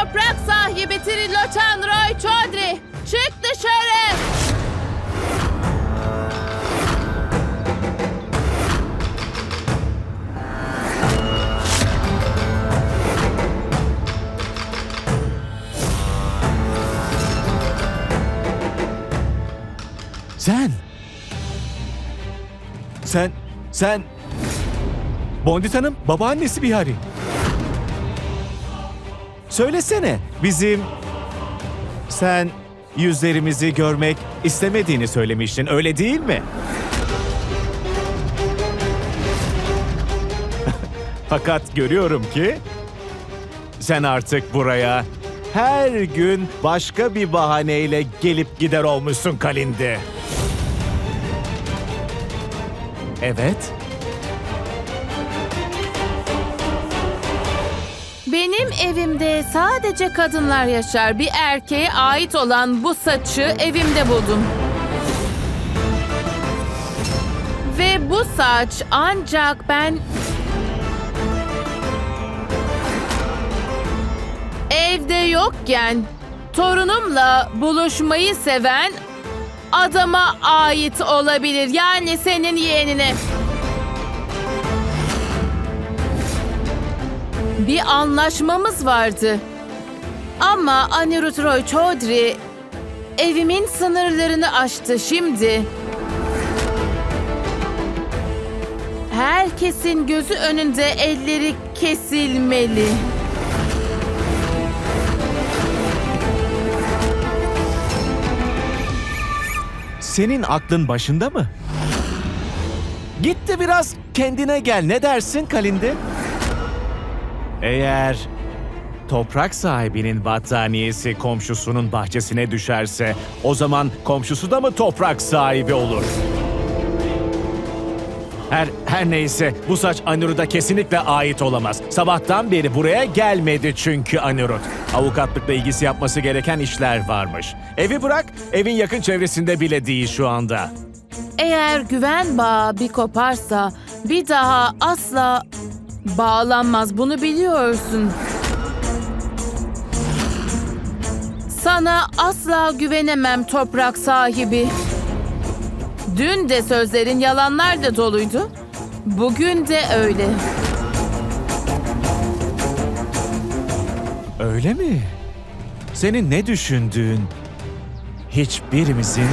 Toprak sahibi Triloçan Roy Chaudhry. Çık dışarı. Sen. Sen, sen... Bondit Hanım, babaannesi Bihari. Söylesene, bizim... Sen yüzlerimizi görmek istemediğini söylemiştin, öyle değil mi? Fakat görüyorum ki sen artık buraya her gün başka bir bahaneyle gelip gider olmuşsun Kalindi. Evet. Evimde sadece kadınlar yaşar. Bir erkeğe ait olan bu saçı evimde buldum. Ve bu saç ancak ben evde yokken torunumla buluşmayı seven adama ait olabilir. Yani senin yeğenine. Bir anlaşmamız vardı. Ama Anirudh Roy Chaudhry evimin sınırlarını aştı şimdi. Herkesin gözü önünde elleri kesilmeli. Senin aklın başında mı? Git de biraz kendine gel. Ne dersin Kalindi? Eğer toprak sahibinin battaniyesi komşusunun bahçesine düşerse o zaman komşusu da mı toprak sahibi olur? Her, her neyse bu saç Anirud'a kesinlikle ait olamaz. Sabahtan beri buraya gelmedi çünkü Anirud. Avukatlıkla ilgisi yapması gereken işler varmış. Evi bırak, evin yakın çevresinde bile değil şu anda. Eğer güven bağı bir koparsa bir daha asla bağlanmaz. Bunu biliyorsun. Sana asla güvenemem toprak sahibi. Dün de sözlerin yalanlarla doluydu. Bugün de öyle. Öyle mi? Senin ne düşündüğün hiçbirimizin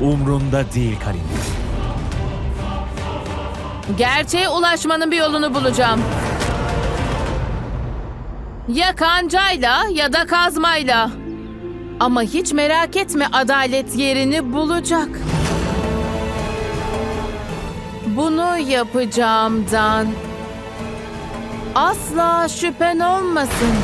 umrunda değil Kalin. Gerçeğe ulaşmanın bir yolunu bulacağım. Ya kancayla ya da kazmayla. Ama hiç merak etme adalet yerini bulacak. Bunu yapacağımdan asla şüphen olmasın.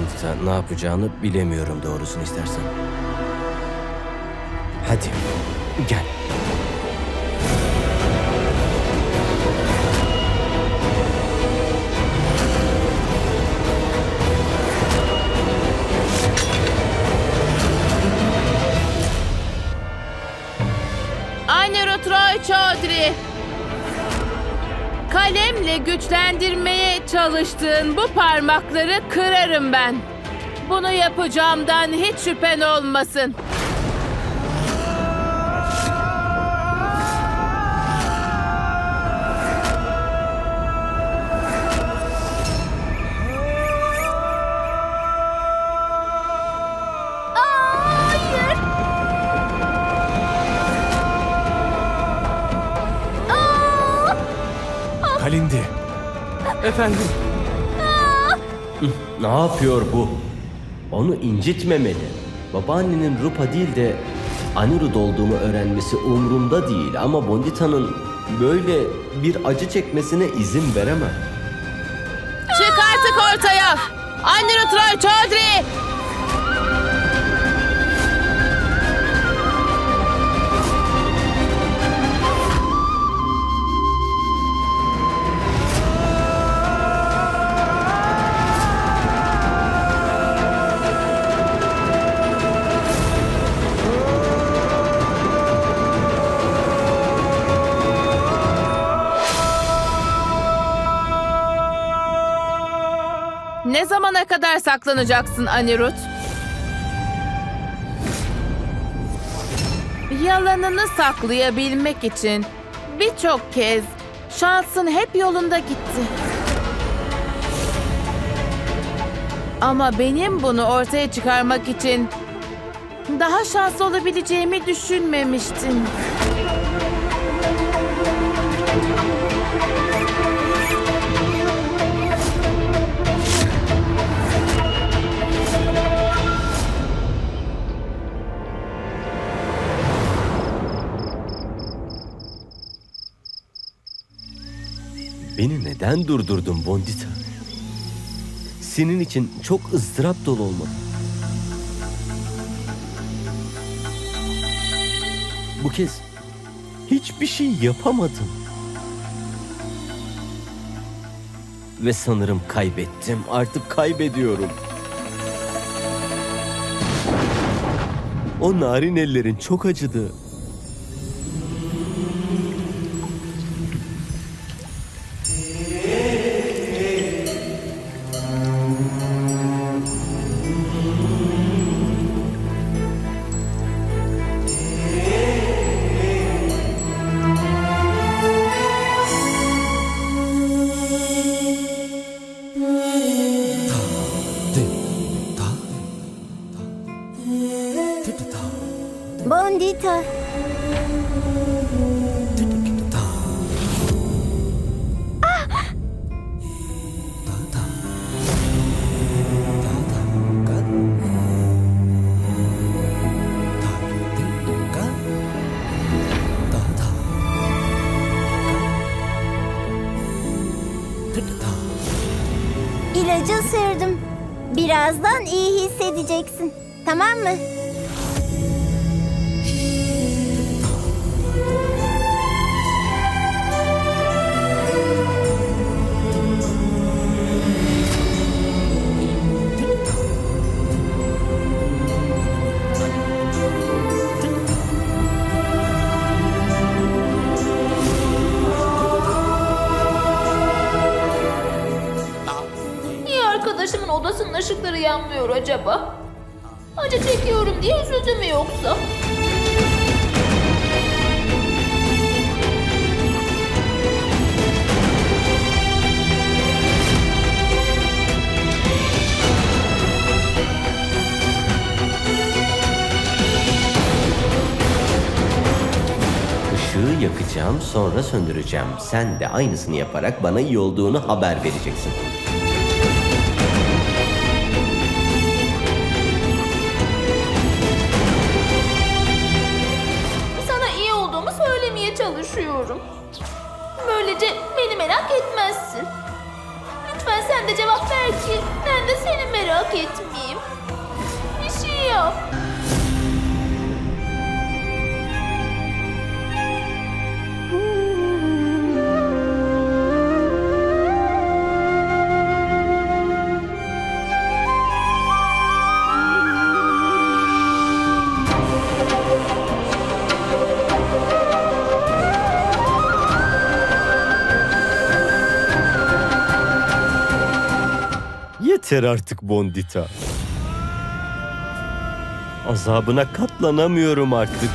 Bondita ne yapacağını bilemiyorum doğrusunu istersen. Hadi gel. Anirudh Roy Chaudhry. Kalemle güçlendirmeye çalıştığın bu parmakları kırarım ben. Bunu yapacağımdan hiç şüphen olmasın. Efendim. ne yapıyor bu? Onu incitmemeli. Babaannenin Rupa değil de Anirud olduğumu öğrenmesi umurumda değil ama Bondita'nın böyle bir acı çekmesine izin veremem. Çık artık ortaya. Anirudh Roy Chaudhry. Kadar saklanacaksın Anirut? Yalanını saklayabilmek için birçok kez şansın hep yolunda gitti. Ama benim bunu ortaya çıkarmak için daha şanslı olabileceğimi düşünmemiştin. Neden durdurdun Bondita? Senin için çok ızdırap dolu olmalı. Bu kez hiçbir şey yapamadım. Ve sanırım kaybettim. Artık kaybediyorum. O narin ellerin çok acıdı. İlacı sürdüm. Birazdan iyi hissedeceksin. Tamam mı? Odasının ışıkları yanmıyor acaba? Acı çekiyorum diye üzüldü mü yoksa? Işığı yakacağım, sonra söndüreceğim. Sen de aynısını yaparak bana iyi olduğunu haber vereceksin. Çalışıyorum. Böylece beni merak etmezsin. Lütfen sen de cevap ver ki ben de seni merak etmeyeyim. Bir şey yap. Yeter artık Bondita. Azabına katlanamıyorum artık.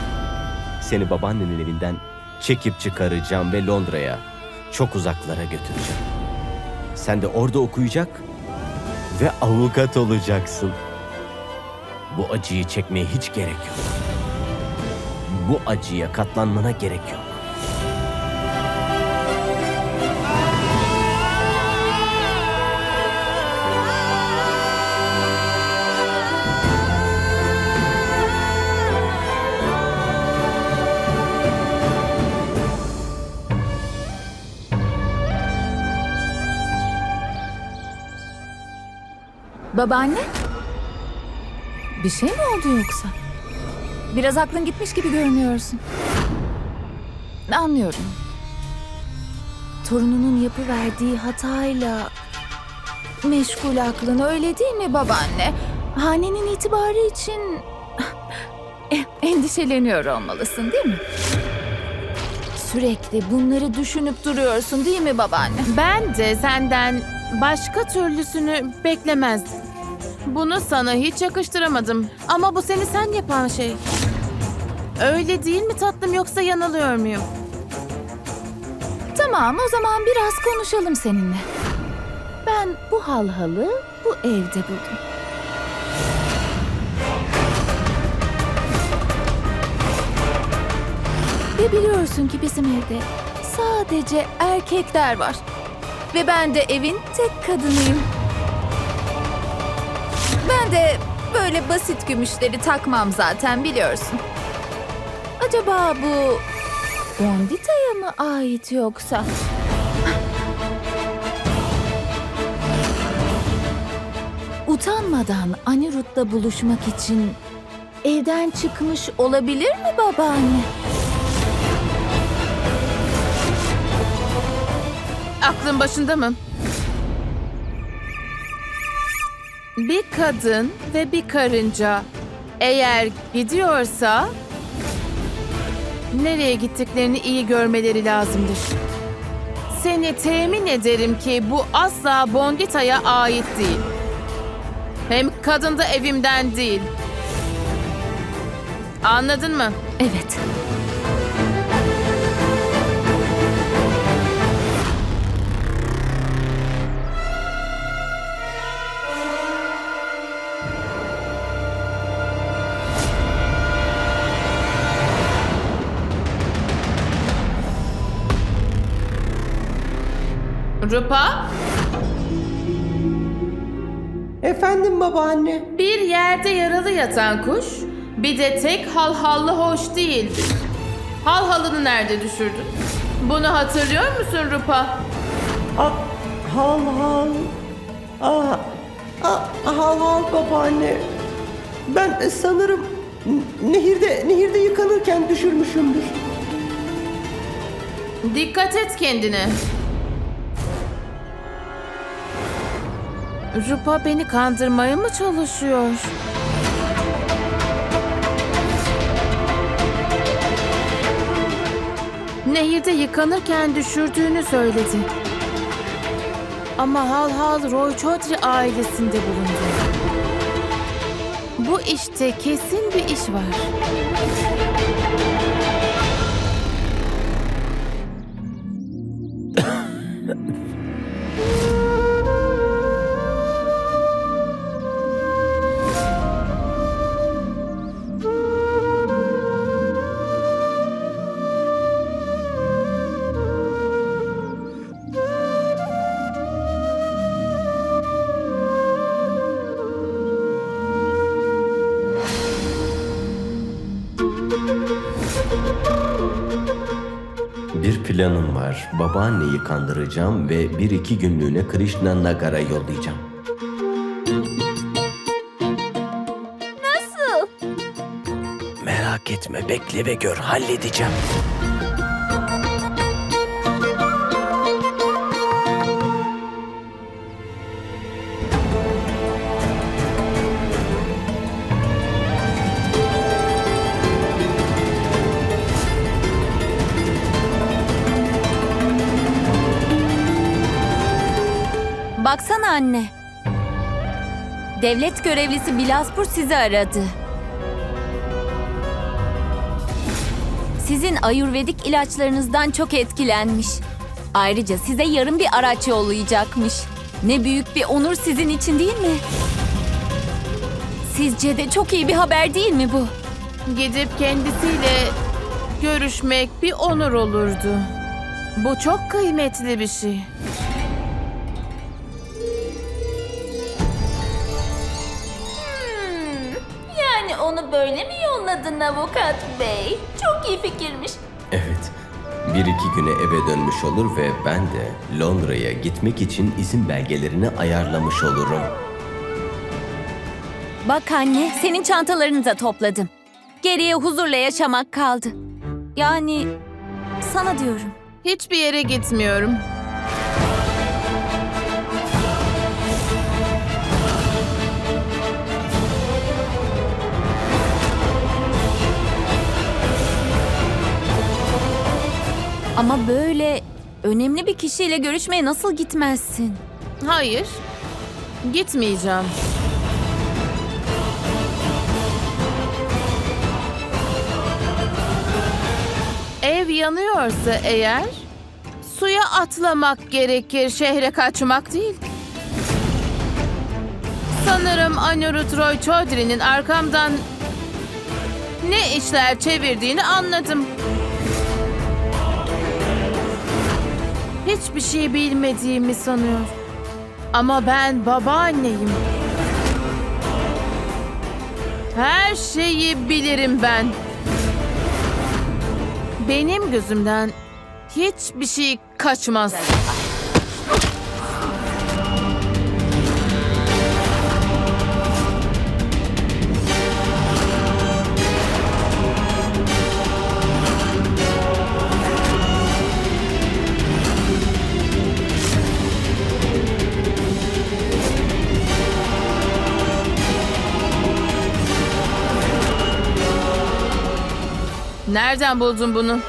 Seni babaannenin evinden çekip çıkaracağım ve Londra'ya, çok uzaklara götüreceğim. Sen de orada okuyacak ve avukat olacaksın. Bu acıyı çekmeye hiç gerek yok. Bu acıya katlanmana gerek yok. Babaanne? Bir şey mi oldu yoksa? Biraz aklın gitmiş gibi görünüyorsun. Anlıyorum. Torununun yapıverdiği hatayla meşgul aklın öyle değil mi babaanne? Hanenin itibarı için endişeleniyor olmalısın değil mi? Sürekli bunları düşünüp duruyorsun değil mi babaanne? Ben de senden Başka türlüsünü beklemezdim. Bunu sana hiç yakıştıramadım. Ama bu seni sen yapan şey. Öyle değil mi tatlım yoksa yanılıyor muyum? Tamam o zaman biraz konuşalım seninle. Ben bu halhalı bu evde buldum. Ve biliyorsun ki bizim evde sadece erkekler var. Ve ben de evin tek kadınıyım. Ben de böyle basit gümüşleri takmam zaten biliyorsun. Acaba bu Bondita'ya mı ait yoksa? Utanmadan Anirud'la buluşmak için evden çıkmış olabilir mi babaanne? Aklın başında mı? Bir kadın ve bir karınca eğer gidiyorsa nereye gittiklerini iyi görmeleri lazımdır. Seni temin ederim ki bu asla Bondita'ya ait değil. Hem kadın da evimden değil. Anladın mı? Evet. Rupa, Efendim babaanne. bir yerde yaralı yatan kuş, bir de tek halhallı hoş değildir. Halhalını nerede düşürdün? Bunu hatırlıyor musun Rupa? Ah, hal hal. Ah, ah, hal hal babaanne. Ben sanırım n- nehirde nehirde yıkanırken düşürmüşümdür. Dikkat et kendine. Rupa beni kandırmaya mı çalışıyor? Nehirde yıkanırken düşürdüğünü söyledi. Ama Hal Hal Roy Chaudhry ailesinde bulundu. Bu işte kesin bir iş var. Planım var. Babaanneyi kandıracağım ve bir iki günlüğüne Krishna Nagar'a yollayacağım. Nasıl? Merak etme bekle ve gör halledeceğim. Baksana anne. Devlet görevlisi Bilaspur sizi aradı. Sizin ayurvedik ilaçlarınızdan çok etkilenmiş. Ayrıca size yarın bir araç yollayacakmış. Ne büyük bir onur sizin için değil mi? Sizce de çok iyi bir haber değil mi bu? Gidip kendisiyle görüşmek bir onur olurdu. Bu çok kıymetli bir şey. Böyle mi yolladın avukat bey? Çok iyi fikirmiş. Evet. Bir iki güne eve dönmüş olur ve ben de Londra'ya gitmek için izin belgelerini ayarlamış olurum. Bak anne, senin çantalarını da topladım. Geriye huzurla yaşamak kaldı. Yani sana diyorum. Hiçbir yere gitmiyorum. Böyle önemli bir kişiyle görüşmeye nasıl gitmezsin? Hayır. Gitmeyeceğim. Ev yanıyorsa eğer suya atlamak gerekir, şehre kaçmak değil. Sanırım Anirudh Roy Chaudhry'nin arkamdan ne işler çevirdiğini anladım. Hiçbir şey bilmediğimi sanıyor. Ama ben babaanneyim. Her şeyi bilirim ben. Benim gözümden hiçbir şey kaçmaz. Nereden buldun bunu?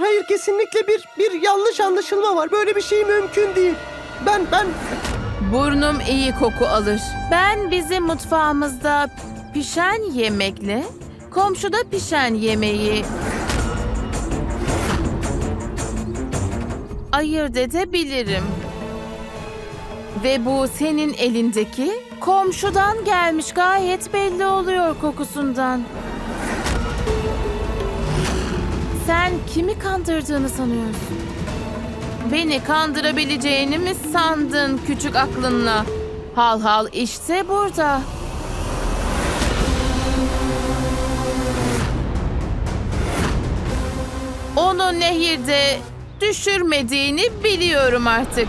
Hayır kesinlikle bir bir yanlış anlaşılma var. Böyle bir şey mümkün değil. Ben ben Burnum iyi koku alır. Ben bizim mutfağımızda pişen yemekle komşuda pişen yemeği ayırt edebilirim. Ve bu senin elindeki komşudan gelmiş gayet belli oluyor kokusundan. Sen kimi kandırdığını sanıyorsun? Beni kandırabileceğini mi sandın küçük aklınla? Hal hal işte burada. Onu nehirde düşürmediğini biliyorum artık.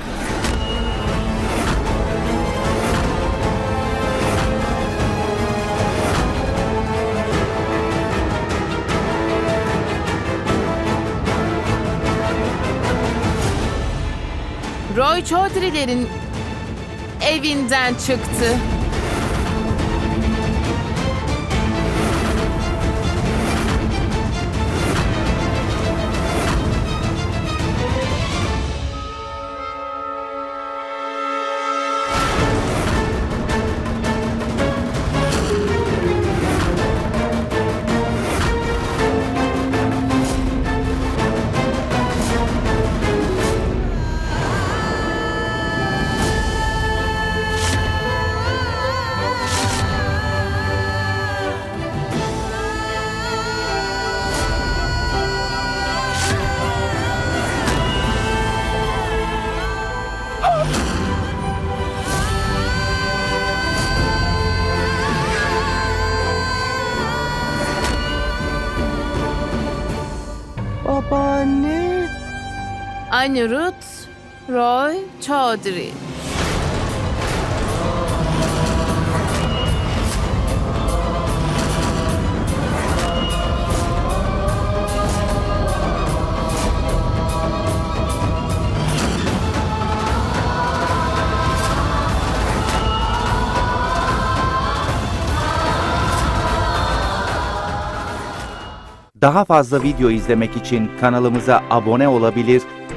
Roy Chaudhry'lerin evinden çıktı. Anirudh Roy Chaudhry. Daha fazla video izlemek için kanalımıza abone olabilir,